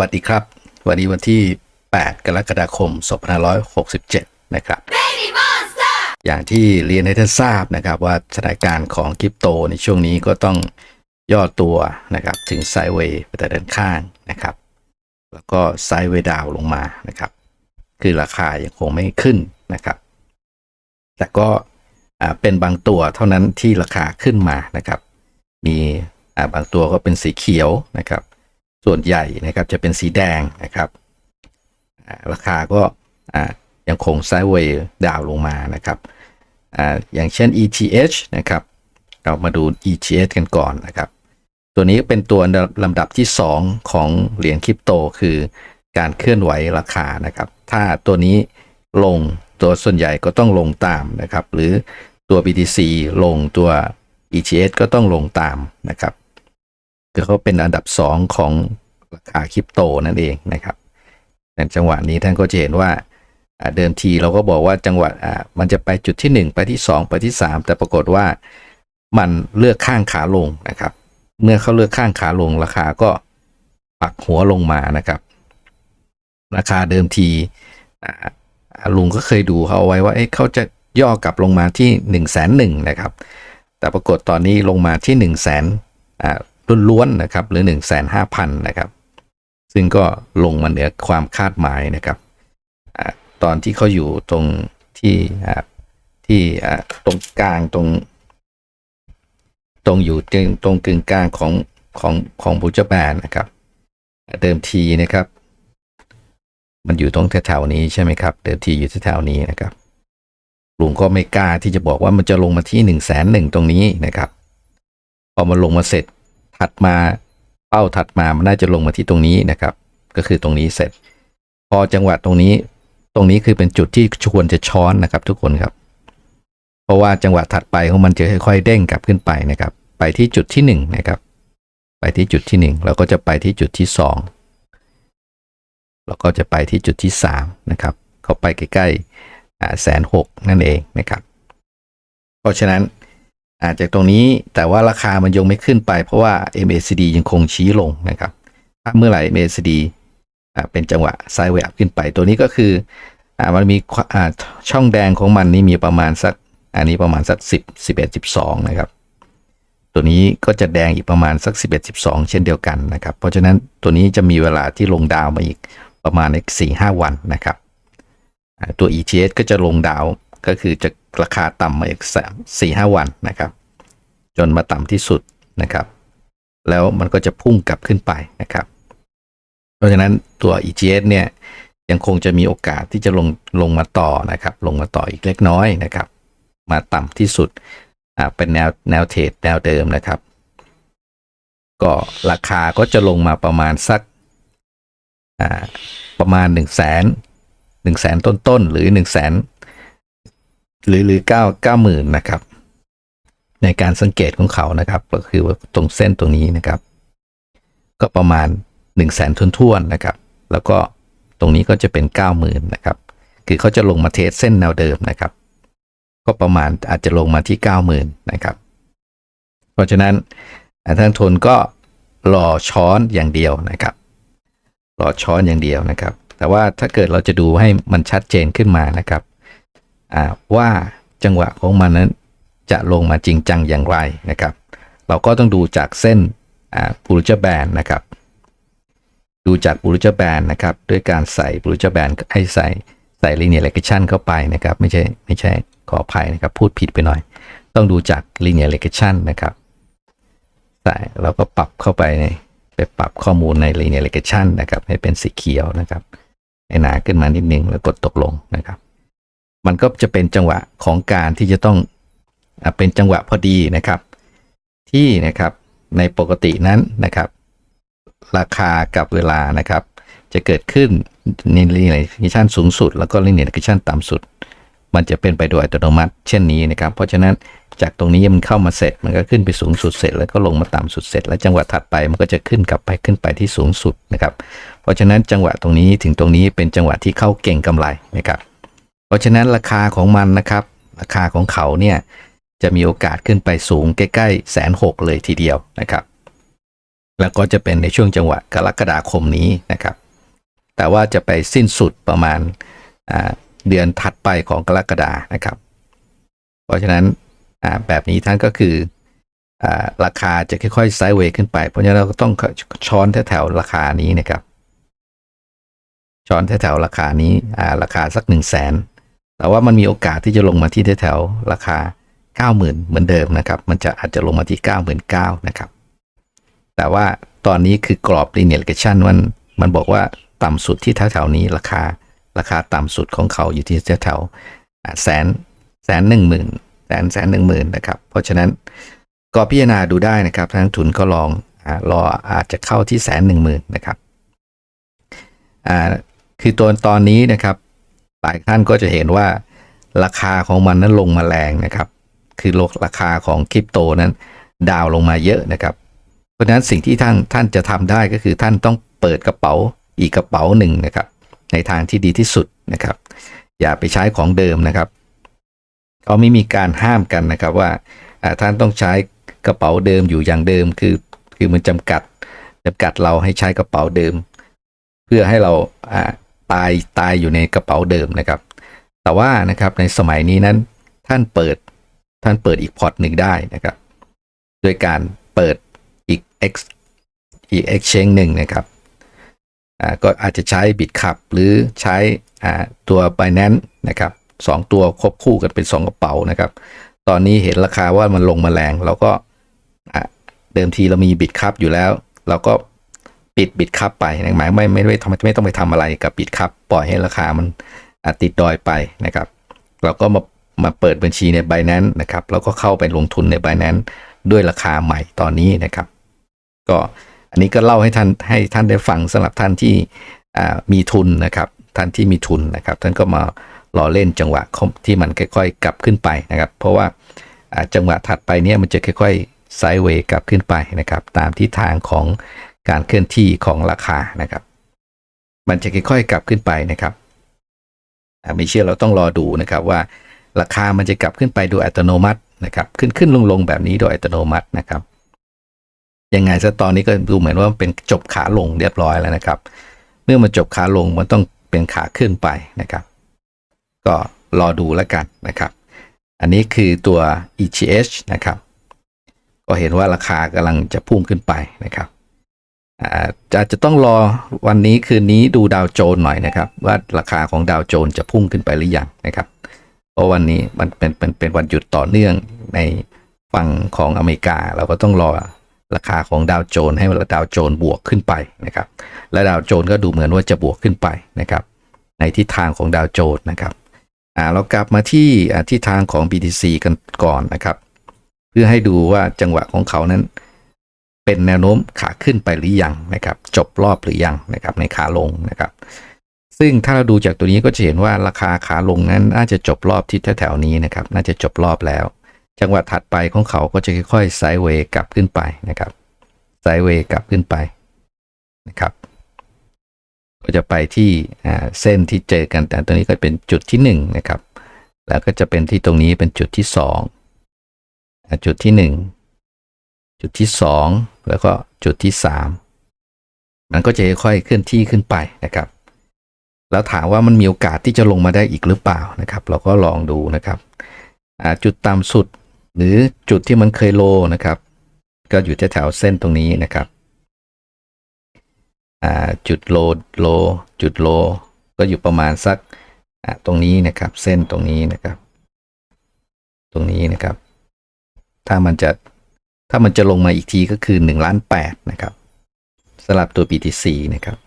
วัสดีครับ วันนี้วันที่ 8 กรกฎาคม 2567 นะครับ อย่างที่เรียนให้ท่านทราบนะครับว่าสถานการณ์ของคริปโตในช่วงนี้ก็ต้องย่อตัวนะครับถึงไซด์เวย์ไปแต่ด้านข้างนะครับ แล้วก็ไซด์เวย์ดาวน์ลงมานะครับ คือราคายังคงไม่ขึ้นนะครับ แต่ก็อ่าเป็นบางตัวเท่านั้นที่ราคาขึ้นมานะครับ มีอ่าบางตัวก็เป็นสีเขียวนะครับ ส่วนใหญ่นะครับจะเป็นสีแดงนะครับราคาก็ยังคงไซด์เวย์ดาวลงมานะครับออย่างเช่น ETH นะครับ เรามาดู ETH กันก่อนนะครับ ตัวนี้เป็นตัวลำดับที่ 2 ของเหรียญคริปโตคือการเคลื่อนไหวราคานะครับ ถ้าตัวนี้ลงตัวส่วนใหญ่ก็ต้องลงตามนะครับ หรือตัว BTC ลงตัว ETH ก็ต้องลงตามนะครับ คือเขาเป็นอันดับ 2 ของราคาคริปโตนั่นเองนะครับในจังหวะนี้ท่านก็จะเห็นว่าเดิมทีเราก็บอกว่าจังหวะมันจะไปจุดที่ 1 ไปที่ 2 ไปที่ 3 แต่ปรากฏว่ามันเลือกข้างขาลงนะครับ เมื่อเขาเลือกข้างขาลงราคาก็ปักหัวลงมานะครับ ราคาเดิมทีลุงก็เคยดูเขาไว้ว่าเเขาจะย่อกลับลงมาที่1นึ่งแสนหนึ่งนะครับ แต่ปรากฏตอนนี้ลงมาที่1นึ่งแสน ล้วนๆนะครับหรือ1นึ่งแสนห้าพันนะครับ ซึ่งก็ลงมาเหนือความคาดหมายนะครับอตอนที่เขาอยู่ตรงที่ที่ตรงกลางตรง ตรงอยู่ตรงตรงกึ่งกลางของของของบูจแบนนะครับ เดิมทีนะครับ มันอยู่ตรงแถวๆนี้ใช่ไหมครับ เดิมทีอยู่แถวๆนี้นะครับลุงก็ไม่กล้าที่จะบอกว่ามันจะลงมาที่หนึ่งแสนหนึ่งตรงนี้นะครับ พอมันลงมาเสร็จ ถัดมาเป้าถัดมามันน่าจะลงมาที่ตรงนี้นะครับ ก็คือตรงนี้เสร็จ พอจังหวะตรงนี้ตรงนี้คือเป็นจุดที่ควรจะช้อนนะครับ ทุกคนครับ เพราะว่าจังหวะถัดไปของมันจะค่อยๆเด้งกลับขึ้นไปนะครับ ไปที่จุดที่หนึ่งนะครับ ไปที่จุดที่หนึ่งเราก็จะไปที่จุดที่สองแล้วก็จะไปที่จุดที่สามนะครับ เข้าไปใกล้ๆแสนหกนั่นเองนะครับ เพราะฉะนั้น อาจากตรงนี้แต่ว่าราคามันยังไม่ขึ้นไปเพราะว่า MACD ยังคงชี้ลงนะครับ ถ้าเมื่อไหร่ MACD เป็นจังหวะไซด์เวย์ขึ้นไป ตัวนี้ก็คืออมันมีช่องแดงของมันนี่มีประมาณสักอันนี้ประมาณสัก 10 11 12 นะครับ ตัวนี้ก็จะแดงอีกประมาณสัก 11 12 เช่นเดียวกันนะครับ เพราะฉะนั้นตัวนี้จะมีเวลาที่ลงดาวมาอีกประมาณอีก4 5 วันนะครับ ตัว ETH ก็จะลงดาว ก็คือจะราคาต่ำมาอีก4 5วันนะครับ จนมาต่ำที่สุดนะครับ แล้วมันก็จะพุ่งกลับขึ้นไปนะครับ เพราะฉะนั้นตัว EGS เนี่ยยังคงจะมีโอกาสที่จะลงลงมาต่อนะครับ ลงมาต่ออีกเล็กน้อยนะครับ มาต่ำที่สุดอ่าเป็นแนวแนวเทรดแนวเดิมนะครับ ก็ราคาก็จะลงมาประมาณสักอ่าประมาณ1นึ่งแสนหนึ่งแสนต้นๆหรือ1นึ่งแสน หรือหรือเก้าเก้าหมื่นนะครับ ในการสังเกตของเขานะครับ ก็คือว่าตรงเส้นตรงนี้นะครับ ก็ประมาณ1นึ่งแสนทุนๆนะครับ แล้วก็ตรงนี้ก็จะเป็น 90,000นะครับ คือเขาจะลงมาเทสเส้นแนวเดิมนะครับ ก็ประมาณอาจจะลงมาที่ 90,000นะครับ เพราะฉะนั้นท่านทุนก็รอช้อนอย่างเดียวนะครับรอช้อนอย่างเดียวนะครับ แต่ว่าถ้าเกิดเราจะดูให้มันชัดเจนขึ้นมานะครับ ว่าจังหวะของมันนั้นจะลงมาจริงจังอย่างไรนะครับ เราก็ต้องดูจากเส้นบูรจแบนนะครับ ดูจากบูรจแบนนะครับ ด้วยการใส่บูรจแบนให้ใส่ใส่ linear regression เข้าไปนะครับ ไม่ใช่ไม่ใช่ขออภัยนะครับ พูดผิดไปหน่อย ต้องดูจาก linear regression นะครับใส่เราก็ปรับเข้าไปในไปปรับข้อมูลใน linear regression นะครับ ให้เป็นสีเขียวนะครับให้หนาขึ้นมานิดนึงแล้วกดตกลงนะครับ มันก็จะเป็นจังหวะของการที่จะต้องอเป็นจังหวะพอดีนะครับ ที่นะครับในปกตินั้นนะครับ ราคากับเวลานะครับ จะเกิดขึ้นใน linear regression สูงสุด แล้วก็ linear regression ต่ำสุด มันจะเป็นไปโดยอัตโนมัติ เช่นนี้นะครับ เพราะฉะนั้นจากตรงนี้มันเข้ามาเสร็จมันก็ขึ้นไปสูงสุดเสร็จ แล้วก็ลงมาต่ำสุดเสร็จ แล้วจังหวะถัดไปมันก็จะขึ้นกลับไปขึ้นไปที่สูงสุดนะครับ เพราะฉะนั้นจังหวะตรงนี้ถึงตรงนี้เป็นจังหวะที่เข้าเก่งกำไรนะครับ เพราะฉะนั้นราคาของมันนะครับ ราคาของเขาเนี่ยจะมีโอกาสขึ้นไปสูงใกล้ๆแสนหกเลยทีเดียวนะครับ แล้วก็จะเป็นในช่วงจังหวะกรกฎาคมนี้นะครับ แต่ว่าจะไปสิ้นสุดประมาณาเดือนถัดไปของกรกฎานะครับ เพราะฉะนั้นแบบนี้ท่านก็คืออราคาจะค่อยๆไซด์เวย์ขึ้นไป เพราะฉะนั้นเราก็ต้องช้อนแถวๆราคานี้นะครับ ช้อนแถวๆราคานี้ราคาสัก1นึ่งแสน แต่ว่ามันมีโอกาสที่จะลงมาที่แถวราคา 90,000 เหมือนเดิมนะครับ มันจะอาจจะลงมาที่ 99,000นะครับ แต่ว่าตอนนี้คือกรอบ linear regression มันมันบอกว่าต่ำสุดที่แถวๆนี้ราคาราคาต่ำสุดของเขาอยู่ที่แถวแสนแสนหนึ่งหมื่นแสนแสนหนึ่งหมื่นนะครับ เพราะฉะนั้นก็พิจารณาดูได้นะครับทางทุนก็ลองรออาจจะเข้าที่แสนหนึ่งหมื่นนะครับคือตัวตอนนี้นะครับ หลายท่านก็จะเห็นว่าราคาของมันนั้นลงมาแรงนะครับ คือลดราคาของคริปโตนั้น ดาวลงมาเยอะนะครับ เพราะฉะนั้นสิ่งที่ท่านท่านจะทำได้ก็คือท่านต้องเปิดกระเป๋าอีกกระเป๋าหนึ่งนะครับ ในทางที่ดีที่สุดนะครับ อย่าไปใช้ของเดิมนะครับเขาไม่มีการห้ามกันนะครับว่าท่านต้องใช้กระเป๋าเดิมอยู่อย่างเดิมคือคือมันจำกัดจำกัดเราให้ใช้กระเป๋าเดิม เพื่อให้เรา ตายตายอยู่ในกระเป๋าเดิมนะครับ แต่ว่านะครับในสมัยนี้นั้นท่านเปิดท่านเปิดอีกพอร์ตหนึ่งได้นะครับ โดยการเปิดอีก X อีก exchange หนึ่งนะครับอ่าก็อาจจะใช้ Bitcup หรือใช้อ่าตัว Binance นะครับสองตัวควบคู่กันเป็น 2 กระเป๋านะครับ ตอนนี้เห็นราคาว่ามันลงมาแรงเราก็เดิมทีเรามี Bitcup อยู่แล้ว เราก็ ปิด Bitcup ไปนะหมายไม่ไม่ไม่ไม่ต้องไปทำอะไรกับ Bitcup ปล่อยให้ราคามันติดดอยไปนะครับ เราก็มามาเปิดบัญชีใน Binance นะครับแล้วก็เข้าไปลงทุนใน Binance ด้วยราคาใหม่ตอนนี้นะครับ ก็อันนี้ก็เล่าให้ท่านให้ท่านได้ฟังสำหรับท่านที่มีทุนนะครับ ท่านที่มีทุนนะครับ ท่านก็มารอเล่นจังหวะที่มันค่อยๆ กลับขึ้นไปนะครับ เพราะว่าอ่าจังหวะถัดไปเนี่ยมันจะค่อยๆไซด์เวย์กลับขึ้นไปนะครับ ตามทิศทางของ การเคลื่อนที่ของราคานะครับ มันจะค่อยๆกลับขึ้นไปนะครับไม่เชื่อเราต้องรอดูนะครับว่า ราคามันจะกลับขึ้นไปโดยอัตโนมัตินะครับ ขึ้นขึ้นลงลงแบบนี้โดยอัตโนมัตินะครับ ยังไงซะตอนนี้ก็ดูเหมือนว่าเป็นจบขาลงเรียบร้อยแล้วนะครับ เมื่อมันจบขาลงมันต้องเป็นขาขึ้นไปนะครับ ก็รอดูแล้วกันนะครับ อันนี้คือตัว ETH นะครับ ก็เห็นว่าราคากำลังจะพุ่งขึ้นไปนะครับ อาจจะต้องรอวันนี้คืนนี้ดูดาวโจน์หน่อยนะครับ ว่าราคาของดาวโจน์จะพุ่งขึ้นไปหรือยังนะครับ เพราะวันนี้มันเป็นเป็นเป็นวันหยุดต่อเนื่องในฝั่งของอเมริกา เราก็ต้องรอราคาของดาวโจน์ให้ดาวโจน์บวกขึ้นไปนะครับ และดาวโจน์ก็ดูเหมือนว่าจะบวกขึ้นไปนะครับ ในทิศทางของดาวโจน์นะครับอ่าเรากลับมาที่ทิศทางของ BTC กันก่อนนะครับ เพื่อให้ดูว่าจังหวะของเขานั้น เป็นแนวโน้มขาขึ้นไปหรือยังนะครับ จบรอบหรือยังนะครับในขาลงนะครับ ซึ่งถ้าเราดูจากตัวนี้ก็จะเห็นว่าราคาขาลงนั้นน่าจะจบรอบที่แถวๆนี้นะครับ น่าจะจบรอบแล้ว จังหวะถัดไปของเขาก็จะค่อยๆไซด์เวย์กลับขึ้นไปนะครับไซด์เวย์กลับขึ้นไปนะครับ ก็จะไปที่เส้นที่เจอกันแต่ตัวนี้ก็เป็นจุดที่หนึ่งนะครับแล้วก็จะเป็นที่ตรงนี้เป็นจุดที่สองจุดที่หนึ่ง จุดที่สองแล้วก็จุดที่สามมันก็จะค่อยๆเคลื่อนที่ขึ้นไปนะครับ แล้วถามว่ามันมีโอกาสที่จะลงมาได้อีกหรือเปล่านะครับ เราก็ลองดูนะครับจุดต่ำสุดหรือจุดที่มันเคยโลนะครับ ก็อยู่แถวเส้นตรงนี้นะครับจุดโลโล จุดโล ก็อยู่ประมาณสักตรงนี้นะครับ เส้นตรงนี้นะครับ ตรงนี้นะครับ ถ้ามันจะ ถ้ามันจะลงมาอีกทีก็คือ1ล้าน8นะครับสำหรับตัว BTC นะครับ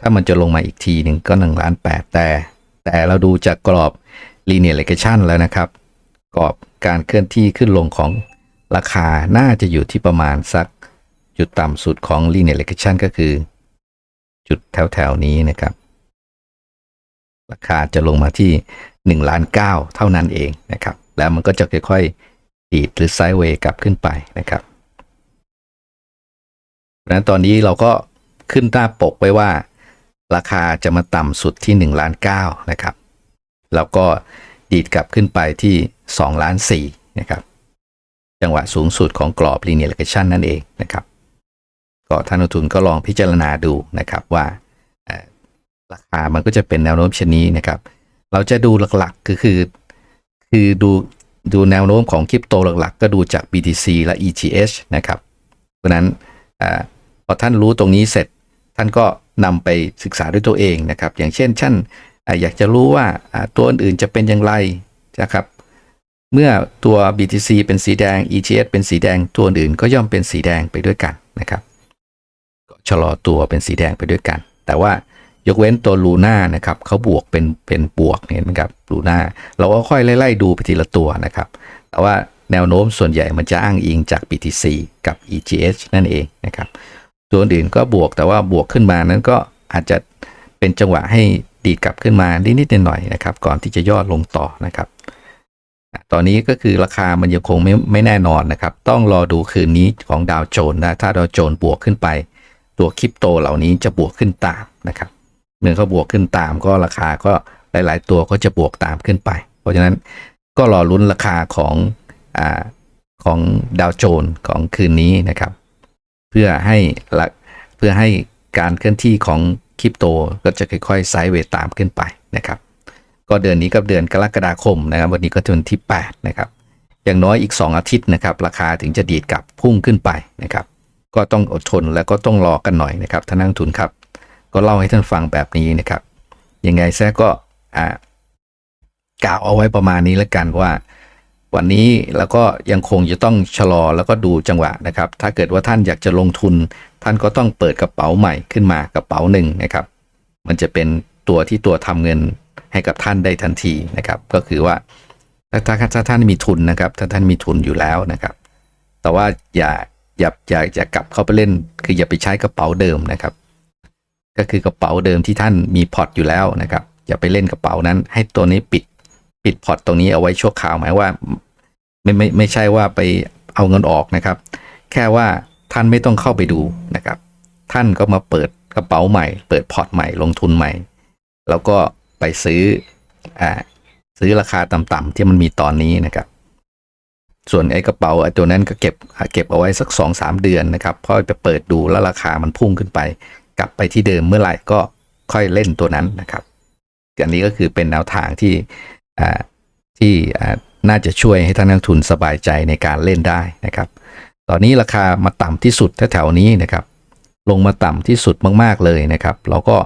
ถ้ามันจะลงมาอีกทีหนึ่งก็1ล้าน8แต่ แต่เราดูจากกรอบ linear regression แล้วนะครับ กรอบการเคลื่อนที่ขึ้นลงของราคาน่าจะอยู่ที่ประมาณสักจุดต่ำสุดของ linear regression ก็คือ จุดแถวแถวๆนี้นะครับ ราคาจะลงมาที่1ล้าน9เท่านั้นเองนะครับ แล้วมันก็จะค่อยๆ ดีดหรือไซด์เวย์กลับขึ้นไปนะครับเพราะฉะนั้นตอนนี้เราก็ขึ้นหน้าปกไว้ว่า ราคาจะมาต่ำสุดที่1ล้าน9นะครับ แล้วก็ดีดกลับขึ้นไปที่2ล้าน4นะครับ จังหวะสูงสุดของกรอบ linear regression นั่นเองนะครับ ก็ท่านนักทุนก็ลองพิจารณาดูนะครับว่าราคามันก็จะเป็นแนวโน้มเช่นนี้นะครับ เราจะดูหลักๆก็คือ คือดู ดูแนวโน้มของคริปโตหลักๆ ก็ดูจาก BTC และ ETH นะครับเพราะนั้นอพอท่านรู้ตรงนี้เสร็จ ท่านก็นำไปศึกษาด้วยตัวเองนะครับ อย่างเช่นท่านออยากจะรู้ว่าตัวอื่นๆจะเป็นอย่างไรนะครับ เมื่อตัว BTC เป็นสีแดง ETH เป็นสีแดงตัวอื่นก็ย่อมเป็นสีแดงไปด้วยกันนะครับก็ชะลอตัวเป็นสีแดงไปด้วยกัน แต่ว่า ยกเว้นตัวลูน่านะครับเขาบวกเป็นเป็นบวกเห็นไหมครับลูน่าเราก็ค่อยไล่ดูไปทีละตัวนะครับ แต่ว่าแนวโน้มส่วนใหญ่มันจะอ้างอิงจาก BTC กับ EGH นั่นเองนะครับตัวอื่นก็บวกแต่ว่าบวกขึ้นมานั้นก็อาจจะเป็นจังหวะให้ดีดกลับขึ้นมานิดๆหน่อยๆนะครับ ก่อนที่จะย่อลงต่อนะครับตอนนี้ก็คือราคามันยังคงไม่ไม่แน่นอนนะครับ ต้องรอดูคืนนี้ของดาวโจนส์นะ ถ้าดาวโจนส์บวกขึ้นไป ตัวคริปโตเหล่านี้จะบวกขึ้นตามนะครับ เมื่อเขาบวกขึ้นตามก็ราคาก็หลาย ๆ ตัวก็จะบวกตามขึ้นไป เพราะฉะนั้นก็รอลุ้นราคาของอของดาวโจนส์ของคืนนี้นะครับ เพื่อให้เพื่อให้การเคลื่อนที่ของคริปโตก็จะค่อยๆไซด์เวตามขึ้นไปนะครับก็เดือนนี้กับเดือนกรกฎาคมนะครับ วันนี้ก็เดือนที่ 8 นะครับ อย่างน้อยอีก 2 อาทิตย์นะครับ ราคาถึงจะดีดกลับพุ่งขึ้นไปนะครับ ก็ต้องอดทนและก็ต้องรอกันหน่อยนะครับท่านนักทุนครับ ก็เล่าให้ท่านฟังแบบนี้นะครับ ยังไงแท้ก็อ่ากล่าวเอาไว้ประมาณนี้แล้วกันว่า วันนี้แล้วก็ยังคงจะต้องชะลอแล้วก็ดูจังหวะนะครับ ถ้าเกิดว่าท่านอยากจะลงทุน ท่านก็ต้องเปิดกระเป๋าใหม่ขึ้นมากระเป๋าหนึ่งนะครับ มันจะเป็นตัวที่ตัวทำเงินให้กับท่านได้ทันทีนะครับ ก็คือว่าถ้าถ้าถ้าท่านมีทุนนะครับ ถ้าท่านมีทุนอยู่แล้วนะครับ แต่ว่าอย่าอย่าอย่าอย่ากลับเข้าไปเล่น คืออย่าไปใช้กระเป๋าเดิมนะครับ ก็คือกระเป๋าเดิมที่ท่านมีพอร์ตอยู่แล้วนะครับอย่าไปเล่นกระเป๋านั้น ให้ตัวนี้ปิดปิดพอร์ตตรงนี้เอาไว้ชั่วคราวหมายว่าไม่ไม่ไม่ใช่ว่าไปเอาเงินออกนะครับ แค่ว่าท่านไม่ต้องเข้าไปดูนะครับ ท่านก็มาเปิดกระเป๋าใหม่ เปิดพอร์ตใหม่ลงทุนใหม่ แล้วก็ไปซื้ออ่าซื้อราคาต่ำๆที่มันมีตอนนี้นะครับ ส่วนไอ้กระเป๋าไอ้ตัวนั้นก็เก็บเก็บเอาไว้สัก2อสเดือนนะครับพอไปเปิดดูแล้วราคามันพุ่งขึ้นไป กลับไปที่เดิมเมื่อไหร่ก็ค่อยเล่นตัวนั้นนะครับ อันนี้ก็คือเป็นแนวทางที่ที่น่าจะช่วยให้ท่านนักลงทุนสบายใจในการเล่นได้นะครับ ตอนนี้ราคามาต่ำที่สุดแถวๆนี้นะครับ ลงมาต่ำที่สุดมากๆเลยนะครับ เราก็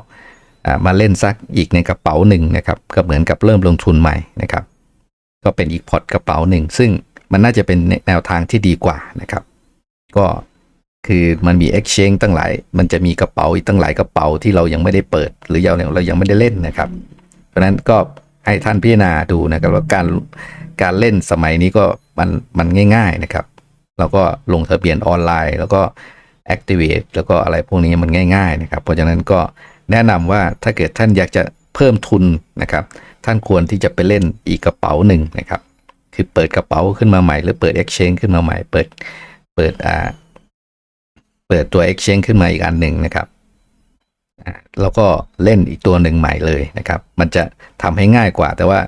มาเล่นสักอีกในกระเป๋าหนึ่งนะครับ ก็เหมือนกับเริ่มลงทุนใหม่นะครับ ก็เป็นอีกพอร์ตกระเป๋าหนึ่งซึ่งมันน่าจะเป็นแนวทางที่ดีกว่านะครับ ก็ คือมันมี exchange ตั้งหลาย มันจะมีกระเป๋าอีกตั้งหลายกระเป๋าที่เรายังไม่ได้เปิด หรือเราเรายังไม่ได้เล่นนะครับ เพราะฉะนั้นก็ให้ท่านพิจารณาดูนะครับว่าการการเล่นสมัยนี้ก็มันมันง่าย ๆนะครับ เราก็ลงทะเบียนออนไลน์ แล้วก็ activate แล้วก็อะไรพวกนี้มันง่าย ๆ นะครับ เพราะฉะนั้นก็แนะนำว่าถ้าเกิดท่านอยากจะเพิ่มทุนนะครับ ท่านควรที่จะไปเล่นอีกกระเป๋าหนึ่งนะครับ คือเปิดกระเป๋าขึ้นมาใหม่ หรือเปิด exchange ขึ้นมาใหม่ เปิดเปิดอ่า เปิดตัว exchange ขึ้นมาอีกอันหนึ่งนะครับแล้วก็เล่นอีกตัวหนึ่งใหม่เลยนะครับ มันจะทำให้ง่ายกว่า แต่ว่า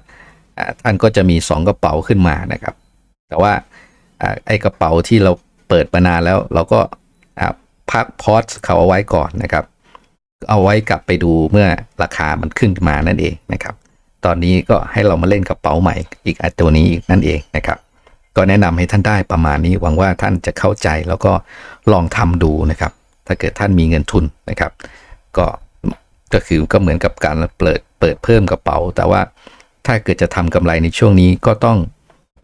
ท่านก็จะมี 2 กระเป๋าขึ้นมานะครับ แต่ว่าอไอ้กระเป๋าที่เราเปิดมานานแล้ว เราก็พักพอสเขาเอาไว้ก่อนนะครับ เอาไว้กลับไปดูเมื่อราคามันขึ้นมานั่นเองนะครับ ตอนนี้ก็ให้เรามาเล่นกระเป๋าใหม่อีกอันตัวนี้อีกนั่นเองนะครับ ก็แนะนำให้ท่านได้ประมาณนี้หวังว่าท่านจะเข้าใจแล้วก็ลองทำดูนะครับ ถ้าเกิดท่านมีเงินทุนนะครับ ก็ก็คือก็เหมือนกับการเปิดเปิดเพิ่มกระเป๋า แต่ว่าถ้าเกิดจะทำกำไรในช่วงนี้ก็ต้อง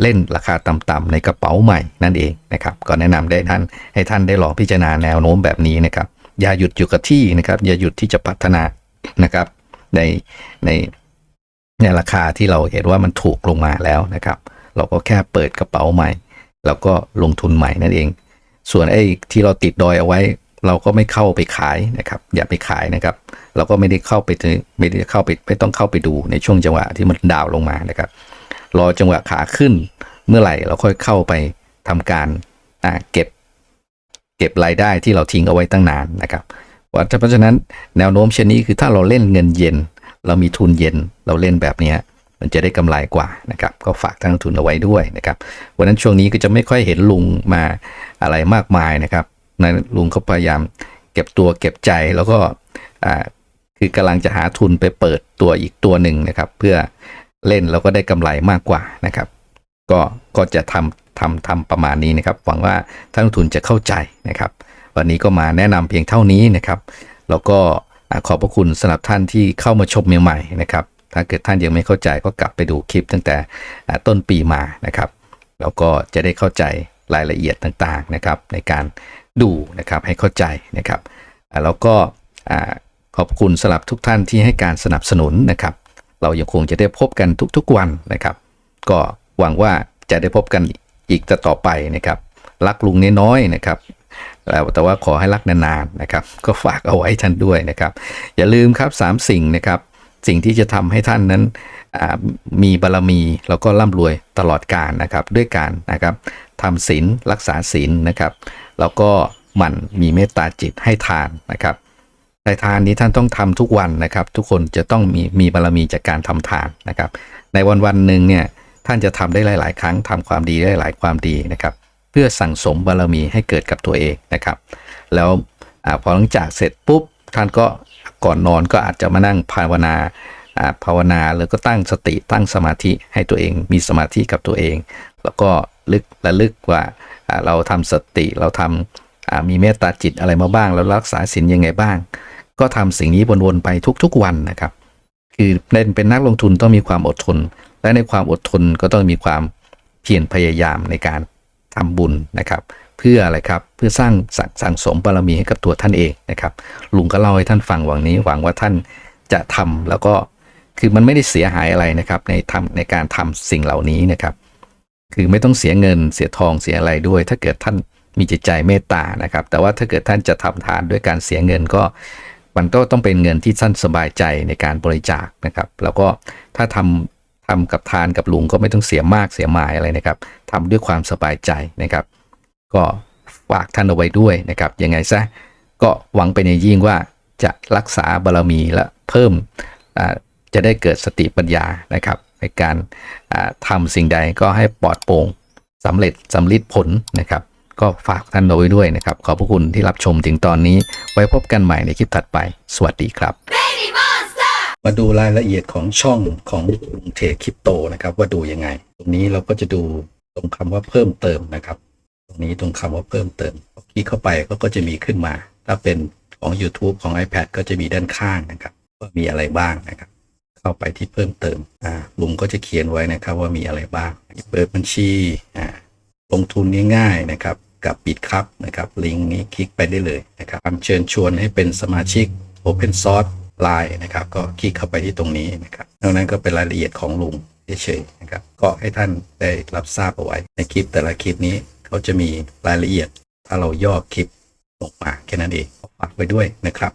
เล่นราคาต่ำๆในกระเป๋าใหม่นั่นเองนะครับ ก็แนะนำได้ท่านให้ท่านได้ลองพิจารณาแนวโน้มแบบนี้นะครับ อย่าหยุดอยู่กับที่นะครับ อย่าหยุดที่จะพัฒนานะครับ ในในในราคาที่เราเห็นว่ามันถูกลงมาแล้วนะครับ เราก็แค่เปิดกระเป๋าใหม่ แล้วก็ลงทุนใหม่นั่นเอง ส่วนไอ้ที่เราติดดอยเอาไว้ เราก็ไม่เข้าไปขายนะครับ อย่าไปขายนะครับ เราก็ไม่ได้เข้าไปไม่ได้เข้าไปไม่ต้องเข้าไปดูในช่วงจังหวะที่มันดาวลงมานะครับ รอจังหวะขาขึ้นเมื่อไหร่เราค่อยเข้าไปทำการเก็บ เก็บรายได้ที่เราทิ้งเอาไว้ตั้งนานนะครับเพราะฉะนั้นแนวโน้มเช่นนี้คือถ้าเราเล่นเงินเย็น เรามีทุนเย็นเราเล่นแบบนี้ มันจะได้กำไรกว่านะครับ ก็ฝากท่านนักทุนเอาไว้ด้วยนะครับ วันนั้นช่วงนี้ก็จะไม่ค่อยเห็นลุงมาอะไรมากมายนะครับนะลุงเขาพยายามเก็บตัวเก็บใจแล้วก็คือกำลังจะหาทุนไปเปิดตัวอีกตัวหนึ่งนะครับ เพื่อเล่นแล้วก็ได้กำไรมากกว่านะครับ ก็ก็จะทำทำทำประมาณนี้นะครับ หวังว่าท่านลงทุนจะเข้าใจนะครับ วันนี้ก็มาแนะนำเพียงเท่านี้นะครับ แล้วก็อ่าขอบพระคุณสำหรับท่านที่เข้ามาชมใหม่ๆนะครับ ถ้าเกิดท่านยังไม่เข้าใจก็กลับไปดูคลิปตั้งแต่ต้นปีมานะครับ แล้วก็จะได้เข้าใจรายละเอียดต่างๆนะครับในการดูนะครับให้เข้าใจนะครับแล้วก็ขอบคุณสำหรับทุกท่านที่ให้การสนับสนุนนะครับ เรายังคงจะได้พบกันทุกๆวันนะครับ ก็หวังว่าจะได้พบกันอีกต่อไปนะครับรักลุงน้อยๆนะครับแต่แต่ว่าขอให้รักนานๆนะครับ ก็ฝากเอาไว้ท่านด้วยนะครับ อย่าลืมครับสามสิ่งนะครับ สิ่งที่จะทำให้ท่านนั้นมีบารรมีแล้วก็ร่ำรวยตลอดกาลนะครับ ด้วยการนะครับทำศีลรักษาศีลนะครับ แล้วก็หมั่นมีเมตตาจิตให้ทานนะครับในทานนี้ท่านต้องทำทุกวันนะครับ ทุกคนจะต้องมีมีบารรมีจากการทำทานนะครับ ในวันวันหนึ่งเนี่ยท่านจะทำได้หลาย ๆ ครั้งทำความดีได้หลายความดีนะครับ เพื่อสั่งสมบารมีให้เกิดกับตัวเองนะครับ แล้วอพอหลังจากเสร็จปุ๊บท่านก็ ก่อนนอนก็อาจจะมานั่งภาวนาภาวนาแล้วก็ตั้งสติตั้งสมาธิให้ตัวเองมีสมาธิกับตัวเอง แล้วก็ลึกระลึกว่าเราทำสติเราทำอ่ามีเมตตาจิตอะไรมาบ้าง แล้วรักษาศีลยังไงบ้าง ก็ทำสิ่งนี้วนๆไปทุกๆวันนะครับ คือเล่นเป็นนักลงทุนต้องมีความอดทน และในความอดทนก็ต้องมีความเพียรพยายามในการ ทำบุญนะครับ เพื่ออะไรครับเพื่อสร้างสงสั่งสมบารมีให้กับตัวท่านเองนะครับ ลุงก็เล่าให้ท่านฟังหวังนี้หวังว่าท่านจะทำแล้วก็คือมันไม่ได้เสียหายอะไรนะครับในทำในการทำสิ่งเหล่านี้นะครับ คือไม่ต้องเสียเงินเสียทองเสียอะไรด้วย ถ้าเกิดท่านมีจิตใจเมตตานะครับ แต่ว่าถ้าเกิดท่านจะทำทานด้วยการเสียเงินก็มันก็ต้องเป็นเงินที่ท่านสบายใจในการบริจาคนะครับ แล้วก็ถ้าทำ ทำกับทานกับลุงก็ไม่ต้องเสียมากเสียมายอะไรนะครับทำด้วยความสบายใจนะครับ ก็ฝากท่านเอาไว้ด้วยนะครับยังไงซะก็หวังเป็นอย่างยิ่งว่าจะรักษาบารมีและเพิ่มจะได้เกิดสติปัญญานะครับ ในการอ่าทำสิ่งใดก็ให้ปลอดโปร่งสำเร็จสำลิดผลนะครับ ก็ฝากท่านเอาไว้ด้วยนะครับ ขอบพระคุณที่รับชมถึงตอนนี้ ไว้พบกันใหม่ในคลิปถัดไป สวัสดีครับ มาดูรายละเอียดของช่องของลุงเทรดคริปโตนะครับ ว่าดูยังไง ตรงนี้เราก็จะดูตรงคำว่าเพิ่มเติมนะครับ ตรงนี้ตรงคำว่าเพิ่มเติมคลิกเข้าไปก็ก็จะมีขึ้นมา ถ้าเป็นของ YouTube ของ iPad ก็จะมีด้านข้างนะครับ ว่ามีอะไรบ้างนะครับ เข้าไปที่เพิ่มเติมอ่าลุงก็จะเขียนไว้นะครับว่ามีอะไรบ้างเปิดบัญชีอ่าลงทุนง่ายๆนะครับกับปิดครับนะครับลิงก์นี้คลิกไปได้เลยนะครับเชิญชวนให้เป็นสมาชิก Open Source ไลน์นะครับ ก็คลิกเข้าไปที่ตรงนี้นะครับนอกนั้นก็เป็นรายละเอียดของลุงเฉยๆนะครับ ก็ให้ท่านได้รับทราบเอาไว้ ในคลิปแต่ละคลิปนี้เขาจะมีรายละเอียด ถ้าเราย่อคลิปลงมาแค่นั้นเองฝากไว้ด้วยนะครับ